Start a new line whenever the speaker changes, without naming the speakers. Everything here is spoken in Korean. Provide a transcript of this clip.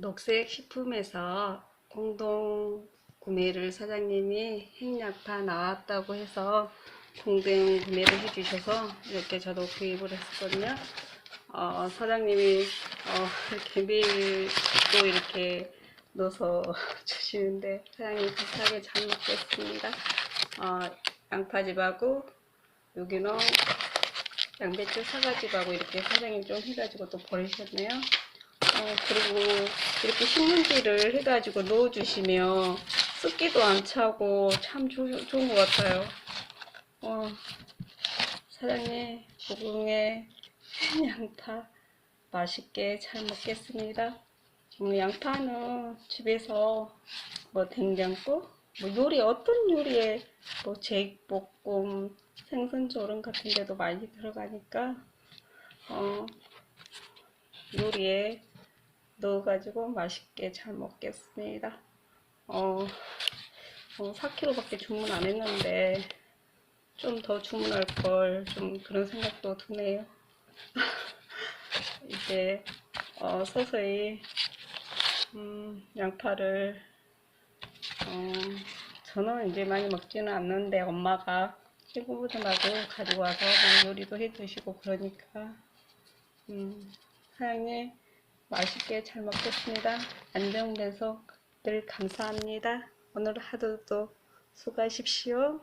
녹색 식품에서 공동 구매를 사장님이 핵약파 나왔다고 해서 공동 구매를 해주셔서 이렇게 저도 구입을 했었거든요. 어, 사장님이 어, 이렇게 매일 또 이렇게 넣어서 주시는데 사장님 감사하게 잘 먹겠습니다. 어, 양파즙하고 여기는 양배추 사과즙하고 이렇게 사장님 좀 해가지고 또 버리셨네요. 어, 그리고 이렇게 신문지를 해가지고 넣어주시면 습기도 안 차고 참 좋, 좋은 것 같아요. 어, 사장님, 고궁에 양파 맛있게 잘 먹겠습니다. 음, 양파는 집에서 뭐 된장국, 뭐 요리 어떤 요리에 뭐 제육볶음, 생선조림 같은 데도 많이 들어가니까 어, 요리에 넣어가지고 맛있게 잘 먹겠습니다. 어, 어 4kg밖에 주문 안 했는데 좀 더 주문할 걸 좀 그런 생각도 드네요. 이제 어, 서서히 음, 양파를 어, 저는 이제 많이 먹지는 않는데 엄마가 친구분들하고 가지고 와서 요리도 해 드시고 그러니까 음, 사장님 맛있게 잘 먹겠습니다. 안정배속 늘 감사합니다. 오늘 하루도 수고하십시오.